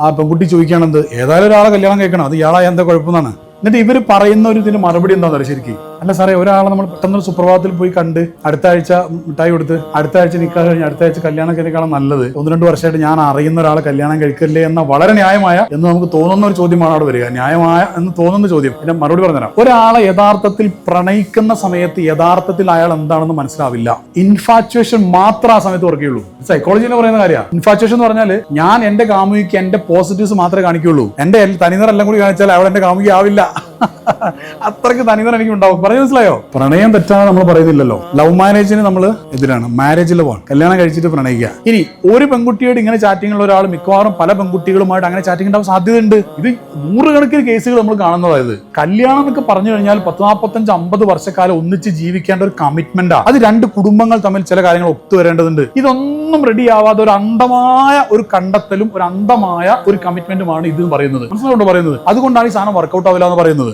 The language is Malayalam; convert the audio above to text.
ആ പെൺകുട്ടി ചോദിക്കുകയാണെന്ത് ഏതായാലും ഒരാളെ കല്യാണം കഴിക്കണം അത് ഇയാളായ എന്താ കുഴപ്പമെന്നാണ്. എന്നിട്ട് ഇവർ പറയുന്ന ഒരു ഇതിന് മറുപടി എന്താണെന്ന് അറിയാം ശരിക്കും? അല്ല സാറേ ഒരാളെ നമ്മൾ പെട്ടെന്ന് സുപ്രഭാതത്തിൽ പോയി കണ്ട് അടുത്ത ആഴ്ച മിഠായി കൊടുത്ത് അടുത്ത ആഴ്ച നിൽക്കാൻ കഴിഞ്ഞ് അടുത്ത ആഴ്ച കല്യാണം കഴിഞ്ഞാൽ നല്ലത്. ഒന്ന് രണ്ട് വർഷമായിട്ട് ഞാൻ അറിയുന്ന ഒരാളെ കല്യാണം കഴിക്കല്ലേ എന്ന വളരെ ന്യായമായ എന്ന് നമുക്ക് തോന്നുന്ന ഒരു ചോദ്യമാണ് അവിടെ വരിക. ന്യായമായ എന്ന് തോന്നുന്ന ചോദ്യം. പിന്നെ മറുപടി പറഞ്ഞുതരാം. ഒരാളെ യഥാർത്ഥത്തിൽ പ്രണയിക്കുന്ന സമയത്ത് യഥാർത്ഥത്തിൽ അയാൾ എന്താണെന്ന് മനസ്സിലാവില്ല. ഇൻഫാച്വേഷൻ മാത്രം ആ സമയത്ത് വർക്ക് സൈക്കോളജി എന്ന് പറയുന്ന കാര്യമാണ്. ഇൻഫാച്വേഷൻ എന്ന് പറഞ്ഞാൽ ഞാൻ എന്റെ കാമുകിക്ക് എന്റെ പോസിറ്റീവ്സ് മാത്രമേ കാണിക്കുള്ളൂ എന്റെ നിറം എല്ലാം കൂടി കാണിച്ചാൽ അവൾ എന്റെ കാമുകി ആവില്ല. അത്രയ്ക്ക് തനിനിറം എനിക്ക് ഉണ്ടാവും പറഞ്ഞു മനസ്സിലായോ? പ്രണയം തെറ്റാണ് നമ്മൾ പറയുന്നില്ലല്ലോ. ലവ് മാരേജിന് നമ്മൾ എതിരാണ്. മാരേജ് ലവാണ് കല്യാണം കഴിച്ചിട്ട് പ്രണയിക്കുക. ഇനി ഒരു പെൺകുട്ടിയോട് ഇങ്ങനെ ചാറ്റിംഗ് ഉള്ള ഒരാൾ മിക്കവാറും പല പെൺകുട്ടികളുമായിട്ട് അങ്ങനെ ചാറ്റിംഗ് ഉണ്ടാവാൻ സാധ്യതയുണ്ട്. ഇത് നൂറുകണക്കിന് കേസുകൾ നമ്മൾ കാണുന്നതായത് കല്യാണം എന്നൊക്കെ പറഞ്ഞു കഴിഞ്ഞാൽ പത്ത് നാൽപ്പത്തഞ്ച് അമ്പത് വർഷക്കാലം ഒന്നിച്ച് ജീവിക്കേണ്ട ഒരു കമ്മിറ്റ്മെന്റ് അത് രണ്ട് കുടുംബങ്ങൾ തമ്മിൽ ചില കാര്യങ്ങൾ ഒത്തുവരേണ്ടതുണ്ട് ഇതൊന്നും റെഡി ആവാതെ ഒരു അന്ധമായ ഒരു കണ്ടെത്തലും ഒരു അന്ധമായ ഒരു കമ്മിറ്റ്മെന്റുമാണ് ഇത് പറയുന്നത്. മനസ്സിലാവുണ്ടോ പറയുന്നത്? അതുകൊണ്ടാണ് ഈ സാധനം വർക്കൗട്ട് ആവില്ല എന്ന് പറയുന്നത്.